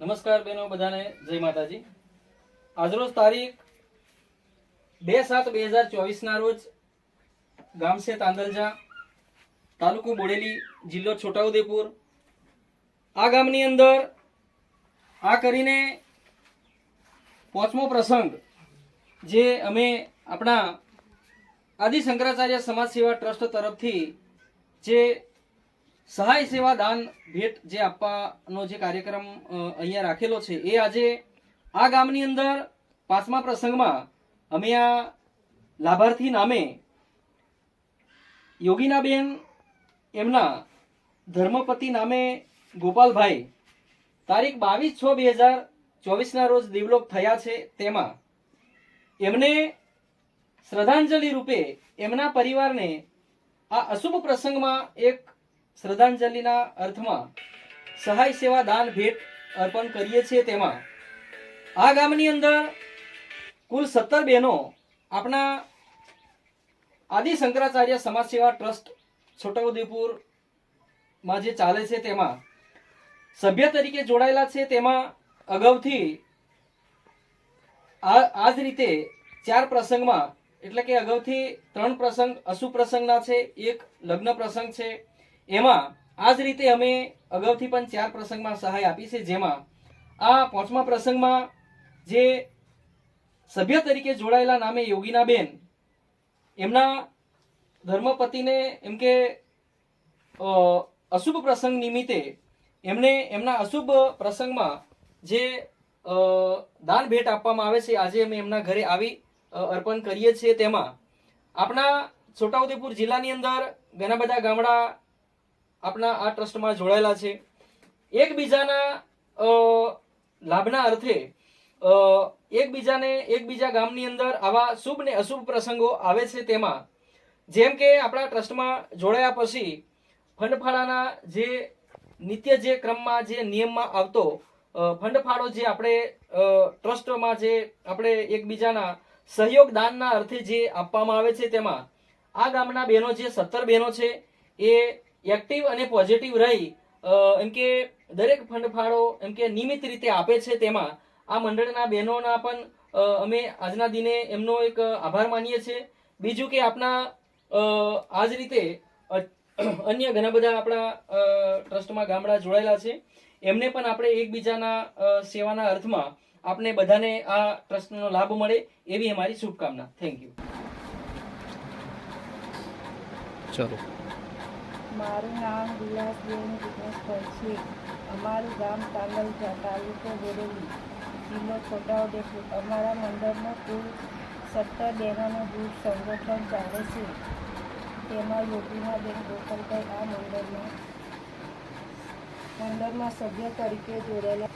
નમસ્કાર બેનો, બધાને જય માતાજી. આજરોજ તારીખ બે સાત બે હજાર ચોવીસના રોજ ગામ છે તાંદલજા, તાલુકો બોડેલી જિલ્લો છોટાઉદેપુર. આ ગામની અંદર આ કરીને પાંચમો પ્રસંગ જે અમે આપણા આદિ શંકરાચાર્ય સમાજ સેવા ટ્રસ્ટ તરફથી જે સહાય, સેવા, દાન, ભેટ જે આપવાનો જે કાર્યક્રમ અહીંયા રાખેલો છે, એ આજે આ ગામની અંદર પાંચમા પ્રસંગમાં અમે આ લાભાર્થી નામે યોગીનાબેન એમના ધર્મપતિ નામે ગોપાલભાઈ તારીખ બાવીસ છ બે હજાર ચોવીસના રોજ દિવલોક થયા છે તેમાં. એમને શ્રદ્ધાંજલિ રૂપે એમના પરિવારને આ અશુભ પ્રસંગમાં એક શ્રદ્ધાંજલિના અર્થમાં સહાય સેવા દાન ભેટ અર્પણ કરીએ છીએ તેમાં. આ ગામની અંદર કુલ સત્તર બહેનો આપણા આદિ શંકરાચાર્ય સમાજ સેવા ટ્રસ્ટ છોટાઉદેપુરમાં જે ચાલે છે તેમાં સભ્ય તરીકે જોડાયેલા છે તેમાં અગાઉથી આ જ રીતે ચાર પ્રસંગમાં, એટલે કે અગાઉથી ત્રણ પ્રસંગ અશુભ પ્રસંગના છે, એક લગ્ન પ્રસંગ છે એમાં આ જ રીતે અમે અગાઉથી પણ ચાર પ્રસંગમાં સહાય આપી છે, જેમાં આ પાંચમા પ્રસંગમાં જે સભ્ય તરીકે જોડાયેલા નામે યોગીનાબેન, એમના ધર્મપતિને એમ કે અશુભ પ્રસંગ નિમિત્તે એમને એમના અશુભ પ્રસંગમાં જે દાન ભેટ આપવામાં આવે છે, આજે અમે એમના ઘરે આવી અર્પણ કરીએ છીએ. તેમાં આપણા છોટાઉદેપુર જિલ્લાની અંદર ઘણા બધા ગામડા આપણા આ ટ્રસ્ટમાં જોડાયેલા છે. એકબીજાના લાભના અર્થે એકબીજાને એકબીજા ગામની અંદર આવા શુભ ને અશુભ પ્રસંગો આવે છે તેમાં. જેમ કે આપણા ટ્રસ્ટમાં જોડાયા પછી ફંડફાળાના જે નિત્ય જે ક્રમમાં જે નિયમમાં આવતો ફંડફાળો જે આપણે ટ્રસ્ટમાં જે આપણે એકબીજાના સહયોગ દાનના અર્થે જે આપવામાં આવે છે તેમાં, આ ગામના બહેનો જે સત્તર બહેનો છે, એ એક્ટિવ અને પોઝિટિવ રહી એમ કે દરેક ફંડફાળો એમ કે નિયમિત રીતે આપે છે તેમાં. આ મંડળના બહેનોના પણ અમે આજના દિને એમનો એક આભાર માનીએ છીએ બીજું કે આપણા આ જ રીતે અન્ય ઘણા બધા આપણા ટ્રસ્ટમાં ગામડા જોડાયેલા છે. એમને પણ આપણે એકબીજાના સેવાના અર્થમાં આપને બધાને આ ટ્રસ્ટનો લાભ મળે એવી અમારી શુભકામના. થેન્ક યુ ચલો. મારું નામ વિલાસબેન દિનેશભાઈ છે. અમારું ગામ તાંગલજા તાલુકો બોરેલી જિલ્લો છોટાઉદેપુર. અમારા મંડળમાં કુલ સત્તર બહેનોનું જૂથ સંગઠન ચાલે છે. તેમાં યોગીનાબેન ગોપાલભાઈ આ મંડળમાં મંડળમાં સભ્ય તરીકે જોડાયેલા